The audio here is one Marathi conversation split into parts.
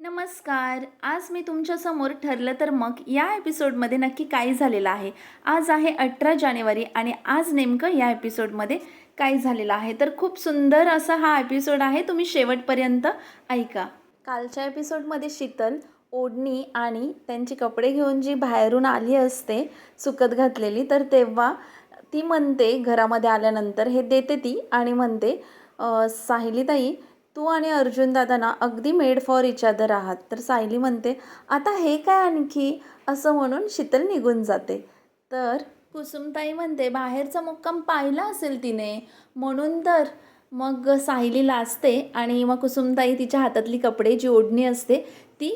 नमस्कार. आज मी तुमच्यासमोर ठरलं तर मग या एपिसोडमध्ये नक्की काय झालेलं आहे? आज आहे अठरा जानेवारी आणि आज नेमकं या एपिसोडमध्ये काय झालेलं आहे? तर खूप सुंदर असा हा एपिसोड आहे. तुम्ही शेवटपर्यंत ऐका. कालच्या एपिसोडमध्ये शीतल ओढणी आणि त्यांची कपडे घेऊन जी बाहेरून आली असते सुकत घातलेली तर तेव्हा ती म्हणते घरामध्ये आल्यानंतर हे देते ती आणि म्हणते साहिलीताई तू आणि अर्जुन दादा ना अगदी मेड फॉर इच अदर आहात. तर सायली म्हणते आता हे काय आणखी? असं म्हणून शीतल निघून जाते. तर कुसुमताई म्हणते बाहेरचा मुक्काम पाहिला असेल तिने. म्हणून तर मग सायली लाजते आणि मग कुसुमताई तिच्या हातातली कपडे जी ओढणी असते ती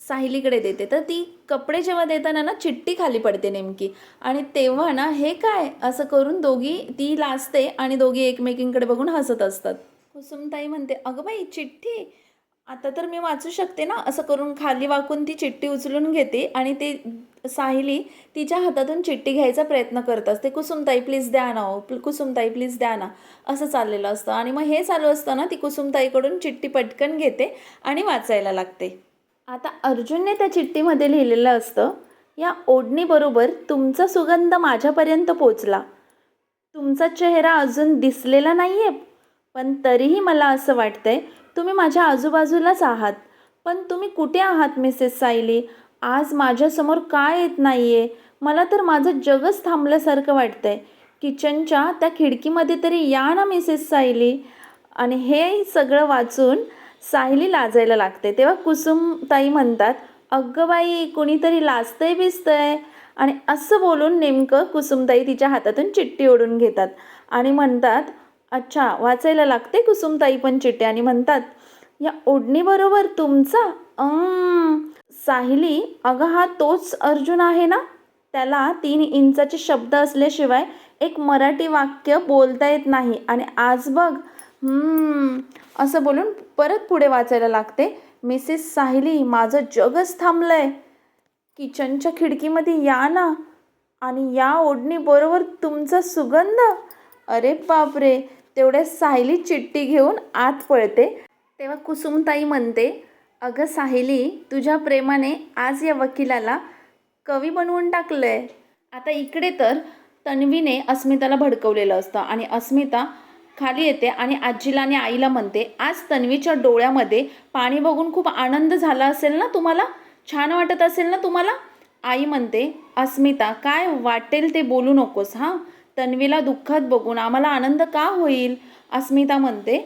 साहिलीकडे देते. तर ती कपडे जेव्हा देताना ना चिठ्ठी खाली पडते नेमकी. आणि तेव्हा ना हे काय? असं करून दोघी ती लाजते आणि दोघी एकमेकींकडे बघून हसत असतात. कुसुमताई म्हणते अगं बाई चिठ्ठी? आता तर मी वाचू शकते ना? असं करून खाली वाकून ती चिठ्ठी उचलून घेते आणि ते साहिली तिच्या हातातून चिठ्ठी घ्यायचा प्रयत्न करत असते. कुसुमताई प्लीज द्या ना हो. कुसुमताई प्लीज द्या ना. असं चाललेलं असतं. आणि मग हे चालू असताना ती कुसुमताईकडून चिठ्ठी पटकन घेते आणि वाचायला लागते. आता अर्जुनने त्या चिठ्ठीमध्ये लिहिलेलं असतं या ओढणीबरोबर तुमचा सुगंध माझ्यापर्यंत पोचला. तुमचा चेहरा अजून दिसलेला नाही आहे पण तरीही मला असं वाटतंय तुम्ही माझ्या आजूबाजूलाच आहात. पण तुम्ही कुठे आहात मिसेस सायली? आज माझ्यासमोर काय येत नाही आहे मला तर माझं जगच थांबल्यासारखं वाटतंय. किचनच्या त्या खिडकीमध्ये तरी या ना मिसेस सायली. आणि हे सगळं वाचून सायली लाजायला लागते. तेव्हा कुसुमताई म्हणतात अगं बाई कुणीतरी लाजतंय बिजतंय. आणि असं बोलून नेमकं कुसुमताई तिच्या हातातून चिठ्ठी ओढून घेतात. आणि म्हणतात अच्छा वाचायला लागते कुसुमताई पण चिठ्ठी आणि म्हणतात या ओढणीबरोबर तुमचा साहिली अगं हा तोच अर्जुन आहे ना? त्याला तीन इंचाचे शब्द असल्याशिवाय एक मराठी वाक्य बोलता येत नाही. आणि आज बघ असं बोलून परत पुढे वाचायला लागते मिसेस साहिली माझं जगच थांबलंय. किचनच्या खिडकीमध्ये या ना. आणि या ओढणीबरोबर तुमचा सुगंध. अरे बापरे! तेवढ्या सायली चिठ्ठी घेऊन आत पळते. तेव्हा कुसुमताई म्हणते अगं साहिली तुझ्या प्रेमाने आज या वकिलाला कवी बनवून टाकलंय. आता इकडे तर तन्वीने अस्मिताला भडकवलेलं असतं आणि अस्मिता खाली येते आणि आजीला आणि आईला म्हणते आज तन्वीच्या डोळ्यामध्ये पाणी बघून खूप आनंद झाला असेल ना तुम्हाला? छान वाटत असेल ना तुम्हाला? आई म्हणते अस्मिता काय वाटेल ते बोलू नकोस हां? तन्वीला दुःखात बघून आम्हाला आनंद का होईल? अस्मिता म्हणते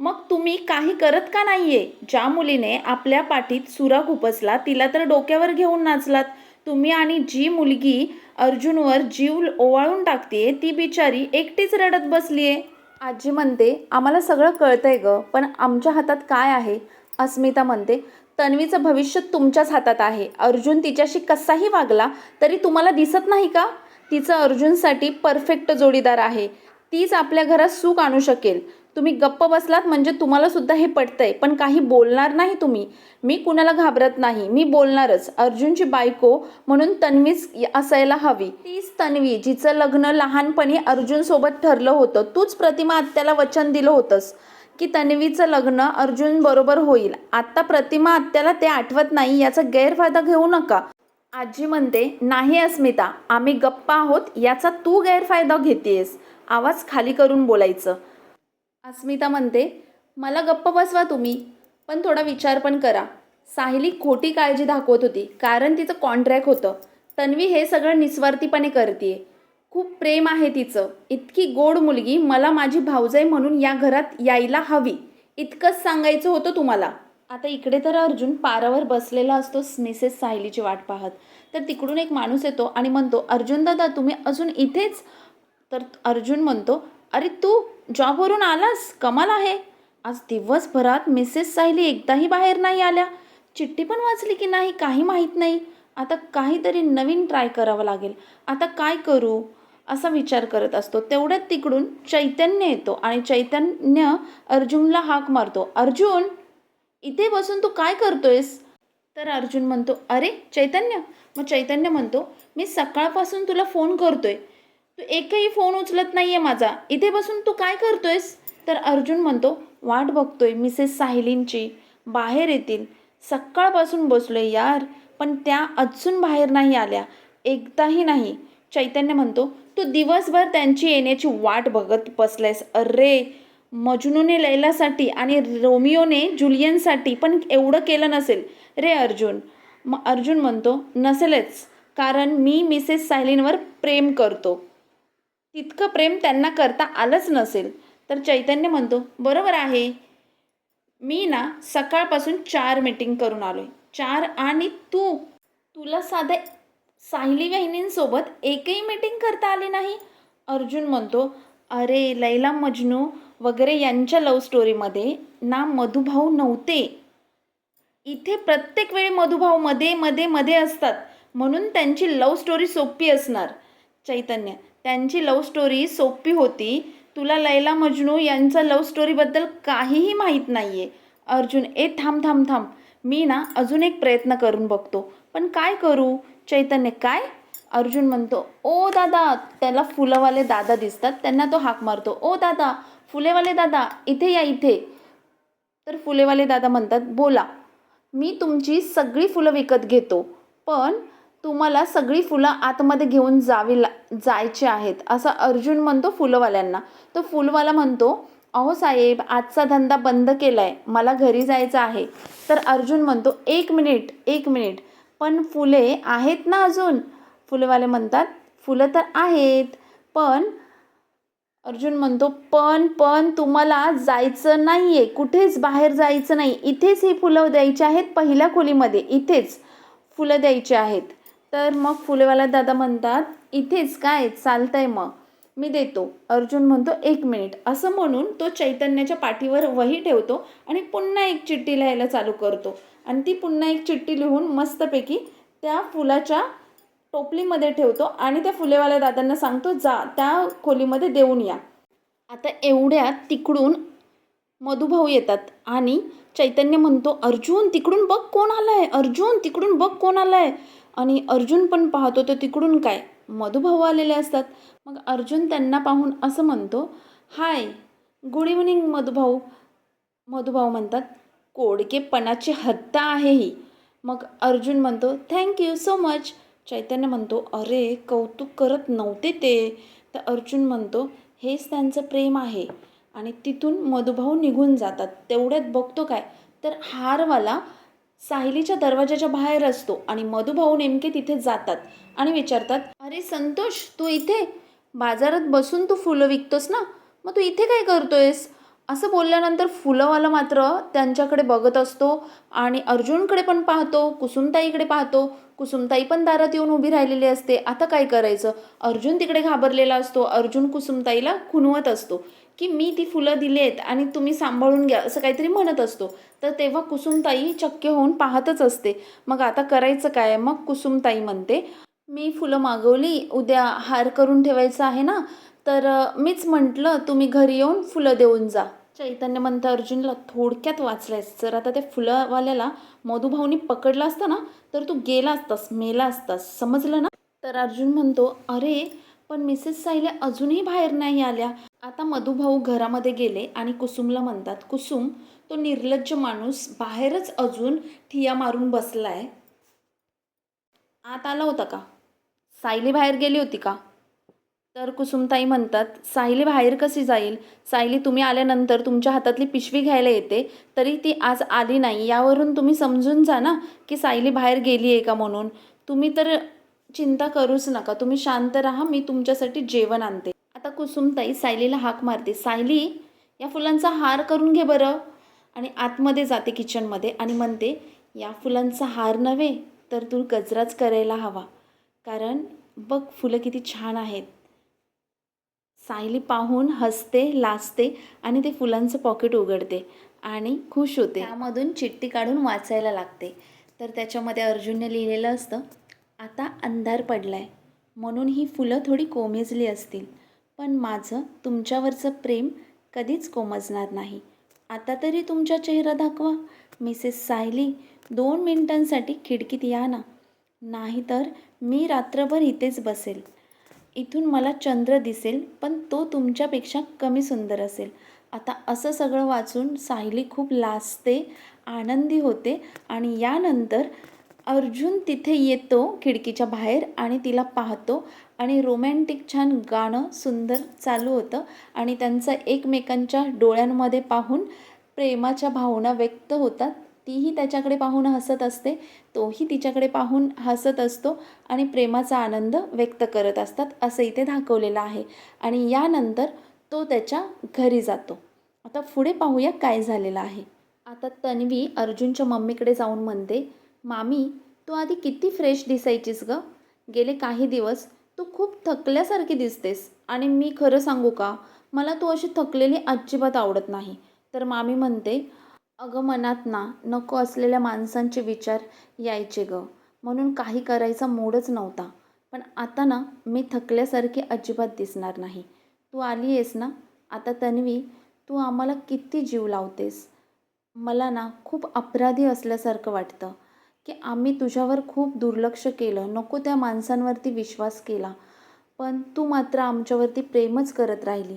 मग तुम्ही काही करत का नाहीये? ज्या मुलीने आपल्या पाठीत सुरा खुपसला तिला तर डोक्यावर घेऊन नाचलात. तुम्ही आणि जी मुलगी अर्जुनवर जीव ओवाळून टाकते ती बिचारी एकटीच रडत बसलीये. आजी म्हणते आम्हाला सगळं कळतंय ग पण आमच्या हातात काय आहे? अस्मिता म्हणते तन्वीचं भविष्य तुमच्याच हातात आहे. अर्जुन तिच्याशी कसाही वागला तरी तुम्हाला दिसत नाही का? तिचं अर्जुनसाठी परफेक्ट जोडीदार आहे. तीच आपल्या घरात सुख आणू शकेल. तुम्ही गप्प बसलात म्हणजे तुम्हाला सुद्धा हे पटतंय पण काही बोलणार नाही तुम्ही. मी कुणाला घाबरत नाही मी बोलणारच. अर्जुनची बायको म्हणून तन्वीच असायला हवी. तीच तन्वी जिचं लग्न लहानपणी अर्जुनसोबत ठरलं होतं तूच प्रतिमा आत्याला वचन दिलं होतंस. की तन्वीचं लग्न अर्जुन बरोबर होईल. आत्ता प्रतिमा आत्याला ते आठवत नाही याचा गैरफायदा घेऊ नका. आजी म्हणते नाही अस्मिता आम्ही गप्पा आहोत याचा तू गैरफायदा घेतेस आवाज खाली करून बोलायचं. अस्मिता म्हणते मला गप्प बसवा तुम्ही पण थोडा विचार पण करा. साहिली खोटी काळजी दाखवत होती कारण तिचं कॉन्ट्रॅक्ट होतं. तन्वी हे सगळं निस्वार्थीपणे करते खूप प्रेम आहे तिचं. इतकी गोड मुलगी मला माझी भाऊजाई म्हणून या घरात यायला हवी. इतकंच सांगायचं होतं तुम्हाला. आता इकडे तर अर्जुन पारावर बसलेला असतो मिसेस सायलीची वाट पाहत. तर तिकडून एक माणूस येतो आणि म्हणतो अर्जुन दादा तुम्ही अजून इथेच? तर अर्जुन म्हणतो अरे तू जॉबवरून आलास? कमाल आहे. आज दिवसभरात मिसेस सायली एकदाही बाहेर नाही आल्या. चिठ्ठी पण वाचली की नाही काही माहीत नाही. आता काहीतरी नवीन ट्राय करावं लागेल. आता काय करू? असा विचार करत असतो. तेवढ्यात तिकडून चैतन्य येतो आणि चैतन्य अर्जुनला हाक मारतो. अर्जुन इथे बसून तू काय करतोयस? तर अर्जुन म्हणतो अरे चैतन्य. मग चैतन्य म्हणतो मी सकाळपासून तुला फोन करतोय. तू एकही फोन उचलत नाहीये माझा. इथे बसून तू काय करतोयस? तर अर्जुन म्हणतो वाट बघतोय मिसेस साहिलींची. बाहेर येतील. सकाळपासून बसलो आहे यार पण त्या अजून बाहेर नाही आल्या. एकदाही नाही. चैतन्य म्हणतो तू दिवसभर त्यांची येण्याची वाट बघत बसलायस अरे मजनूने लैलासाठी आणि रोमिओने जुलियनसाठी पण एवढं केलं नसेल. रे अर्जुन मग अर्जुन म्हणतो नसेलच कारण मी मिसेस सायलीनवर प्रेम करतो. तितकं प्रेम त्यांना करता आलंच नसेल. तर चैतन्य म्हणतो बरोबर आहे. मी ना सकाळपासून चार मीटिंग करून आलो आहे चार आणि तू तुला साधे सायली वहिनींसोबत एकही मीटिंग करता आली नाही? अर्जुन म्हणतो अरे लैला मजनू वगैरे यांच्या लव्ह स्टोरीमध्ये ना मधुभाऊ नव्हते. इथे प्रत्येक वेळी मधुभाऊ मध्ये मध्ये मध्ये असतात. म्हणून त्यांची लव्ह स्टोरी सोपी असणार. चैतन्य त्यांची लव स्टोरी सोपी होती. तुला लैला मजनू यांचा लव स्टोरीबद्दल काहीही माहीत नाही आहे अर्जुन ए थांब थांब थांब. मी ना अजून एक प्रयत्न करून बघतो. पण काय करू? चैतन्य काय? अर्जुन म्हणतो ओ दादा. त्याला फुलंवाले दादा दिसतात. त्यांना तो हाक मारतो ओ दादा फुलेवाले दादा इथे या इथे. तर फुलेवाले दादा म्हणतात बोला मी तुमची सगळी फुलं विकत घेतो पण तुम्हाला सगळी फुलं आतमध्ये घेऊन जावी ला जायचे आहेत. असं अर्जुन म्हणतो फुलंवाल्यांना. तो फुलवाला म्हणतो अहो साहेब आजचा धंदा बंद केला आहे मला घरी जायचं आहे. तर अर्जुन म्हणतो एक मिनिट एक मिनिट पण फुले आहेत ना अजून? फुलवाले म्हणतात फुलं तर आहेत पण अर्जुन म्हणतो पण पण तुम्हाला जायचं नाही आहे कुठेच बाहेर जायचं नाही. इथेच ही फुलं द्यायची आहेत पहिल्या खोलीमध्ये. इथेच फुलं द्यायची आहेत. तर मग फुलेवाला दादा म्हणतात इथेच काय? चालतंय मग. मी देतो. अर्जुन म्हणतो एक मिनिट. असं म्हणून तो चैतन्याच्या पाठीवर वही ठेवतो आणि पुन्हा एक चिठ्ठी लिहायला चालू करतो. आणि ती पुन्हा एक चिठ्ठी लिहून मस्तपैकी त्या फुलाच्या टोपलीमध्ये ठेवतो आणि त्या फुलेवाल्या दादांना सांगतो जा त्या खोलीमध्ये देऊन या. आता एवढ्यात तिकडून मधुभाऊ येतात आणि चैतन्य म्हणतो अर्जुन तिकडून बघ कोण आलाय. अर्जुन तिकडून बघ कोण आलाय. आणि अर्जुन पण पाहतो तर तिकडून काय? मधुभाऊ आलेले असतात. मग अर्जुन त्यांना पाहून असं म्हणतो hi good evening Madhubhau. Madhubhau म्हणतात कोडकेपणाची हत्ता आहे ही. मग अर्जुन म्हणतो थँक्यू सो मच. चैतन्य म्हणतो अरे कौतुक करत नव्हते ते. तर अर्जुन म्हणतो हेच त्यांचं प्रेम आहे आणि तिथून मधुभाऊ निघून जातात. तेवढ्यात बघतो काय? तर हारवाला सायलीच्या दरवाजाच्या बाहेर असतो आणि मधुभाऊ नेमके तिथे जातात आणि विचारतात अरे संतोष तू इथे? बाजारात बसून तू फुलं विकतोस ना? मग तू इथे काय करतोयस? असं बोलल्यानंतर फुलंवाला मात्र त्यांच्याकडे बघत असतो आणि अर्जुनकडे पण पाहतो कुसुमताईकडे पाहतो. कुसुमताई पण दारात येऊन उभी राहिलेली असते. आता काय करायचं? अर्जुन तिकडे घाबरलेला असतो. अर्जुन कुसुमताईला खुनवत असतो की मी ती फुलं दिलेत आणि तुम्ही सांभाळून घ्या असं काहीतरी म्हणत असतो. तर तेव्हा कुसुमताई चक्क होऊन पाहतच असते. मग आता करायचं काय? मग कुसुमताई म्हणते मी फुलं मागवली. उद्या हार करून ठेवायचं आहे ना? तर मीच म्हटलं तुम्ही घरी येऊन फुलं देऊन जा. चैतन्य म्हणतं अर्जुनला थोडक्यात वाचलंयस. जर आता त्या फुलंवाल्याला मधुभाऊनी पकडला असता ना तर तू गेला असतास मेला असतास. समजलं ना? तर अर्जुन म्हणतो अरे पण मिसेस सायले अजूनही बाहेर नाही आल्या. आता मधुभाऊ घरामध्ये गेले आणि कुसुमला म्हणतात कुसुम तो निर्लज्ज माणूस बाहेरच अजून ठिया मारून बसला आहे आत आला होता का? सायली बाहेर गेली होती का? तर कुसुमताई म्हणतात सायली बाहेर कशी जाईल? सायली तुम्ही आल्यानंतर तुमच्या हातातली पिशवी घ्यायला येते तरी ती आज आली नाही. यावरून तुम्ही समजून जा ना की सायली बाहेर गेली आहे का म्हणून. तुम्ही तर चिंता करूच नका. तुम्ही शांत राहा मी तुमच्यासाठी जेवण आणते. आता कुसुमताई सायलीला हाक मारते. सायली या फुलांचा हार करून घे बरं. आणि आतमध्ये जाते किचनमध्ये आणि म्हणते या फुलांचा हार नव्हे तर तू गजराच करायला हवा. कारण बघ फुलं किती छान आहेत. सायली पाहून हसते लाजते आणि ते फुलांचं पॉकेट उघडते आणि खुश होते. त्यामधून चिठ्ठी काढून वाचायला लागते. तर त्याच्यामध्ये अर्जुनने लिहिलेलं असतं आता अंधार पडलाय. म्हणून ही फुलं थोडी कोमेजली असतील. पण माझं तुमच्यावरचं प्रेम कधीच कोमजणार नाही. आता तरी तुमचा चेहरा दाखवा. मिसेस सायली दोन मिनिटांसाठी खिडकीत या ना. नाहीतर मी रात्रभर इथेच बसेल. इथून मला चंद्र दिसेल पण तो तुमच्यापेक्षा कमी सुंदर असेल. आता असं सगळं वाचून सायली खूप लाजते आनंदी होते आणि यानंतर अर्जुन तिथे येतो खिडकीच्या बाहेर आणि तिला पाहतो आणि रोमॅन्टिक छान गाणं सुंदर चालू होतं आणि त्यांचं एकमेकांच्या डोळ्यांमध्ये पाहून प्रेमाच्या भावना व्यक्त होतात. तीही त्याच्याकडे पाहून हसत असते तोही तिच्याकडे पाहून हसत असतो आणि प्रेमाचा आनंद व्यक्त करत असतात असं इथे दाखवलेलं आहे. आणि यानंतर तो त्याच्या घरी जातो. आता पुढे पाहूया काय झालेलं आहे. आता तन्वी अर्जुनच्या मम्मीकडे जाऊन म्हणते मामी तू आधी किती फ्रेश दिसायचीस ग? गेले काही दिवस तू खूप थकल्यासारखी दिसतेस. आणि मी खरं सांगू का? मला तू अशी थकलेली अजिबात आवडत नाही. तर मामी म्हणते अगं मनात ना नको असलेल्या माणसांचे विचार यायचे ग. म्हणून काही करायचा मूडच नव्हता. पण आता ना मी थकल्यासारखी अजिबात दिसणार नाही. तू आली आहेस ना? आता तन्वी तू आम्हाला किती जीव लावतेस? मला ना खूप अपराधी असल्यासारखं वाटतं की आम्ही तुझ्यावर खूप दुर्लक्ष केलं नको त्या माणसांवरती विश्वास केला. पण तू मात्र आमच्यावरती प्रेमच करत राहिली.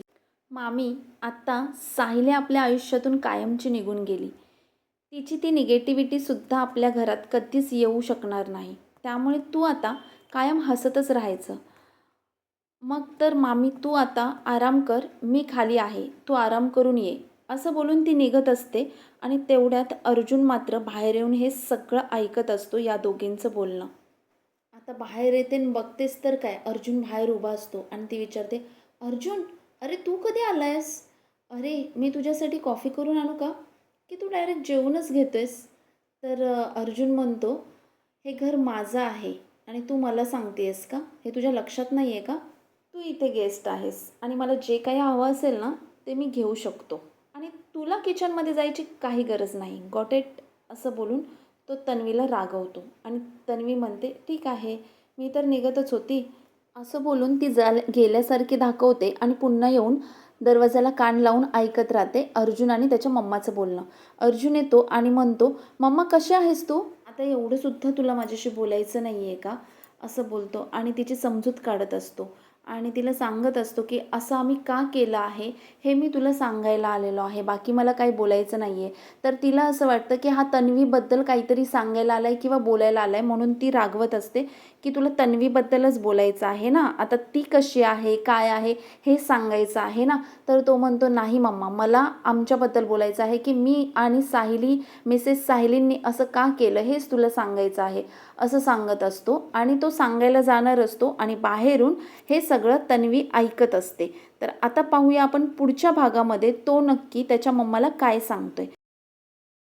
मामी आत्ता साहिले आपल्या आयुष्यातून कायमची निघून गेली. तिची ती निगेटिव्हिटीसुद्धा आपल्या घरात कधीच येऊ शकणार नाही. त्यामुळे तू आता कायम हसतच राहायचं. मग तर मामी तू आता आराम कर मी खाली आहे तू आराम करून ये. असं बोलून ती निघत असते आणि तेवढ्यात अर्जुन मात्र बाहेर येऊन हे सगळं ऐकत असतो या दोघींचं बोलणं. आता बाहेर येते बघतेस तर काय? अर्जुन बाहेर उभा असतो आणि ती विचारते अर्जुन अरे तू कधी आलायस? अरे मी तुझ्यासाठी कॉफी करून आणू का? की तू डायरेक्ट जेवूनच घेतोयस? तर अर्जुन म्हणतो हे घर माझं आहे आणि तू मला सांगतेस का? हे तुझ्या लक्षात नाही आहे का? तू इथे गेस्ट आहेस आणि मला जे काही हवं असेल ना ते मी घेऊ शकतो. आणि तुला किचनमध्ये जायची काही गरज नाही. Got it? असं बोलून तो तन्वीला रागवतो. आणि तन्वी म्हणते ठीक आहे. मी तर निघतच होती. असं बोलून ती जा गेल्यासारखी दाखवते आणि पुन्हा येऊन दरवाजाला कान लावून ऐकत राहते अर्जुन आणि त्याच्या मम्माचं बोलणं. अर्जुन येतो आणि म्हणतो मम्मा कशी आहेस तू? आता एवढं सुद्धा तुला माझ्याशी बोलायचं नाही आहे का? असं बोलतो आणि तिची समजूत काढत असतो. आणि तिला सांगत असतो की असं आम्ही का केलं आहे? हे मी तुला सांगायला आलेलो आहे. बाकी मला काही बोलायचं नाही आहे तर तिला असं वाटतं की हा तन्वीबद्दल काहीतरी सांगायला आला आहे किंवा बोलायला आला आहे म्हणून ती रागवत असते की तुला तन्वीबद्दलच बोलायचं आहे ना? आता ती कशी आहे? काय आहे? हे सांगायचं आहे ना? तर तो म्हणतो नाही मम्मा मला आमच्याबद्दल बोलायचं आहे की मी आणि साहिली मिसेस साहिलींनी असं का केलं हेच तुला सांगायचं आहे. असं सांगत असतो आणि तो सांगायला जाणार असतो आणि बाहेरून हे सगळं तन्वी ऐकत असते. तर आता पाहूया आपण पुढच्या भागामध्ये तो नक्की त्याच्या मम्माला काय सांगतोय.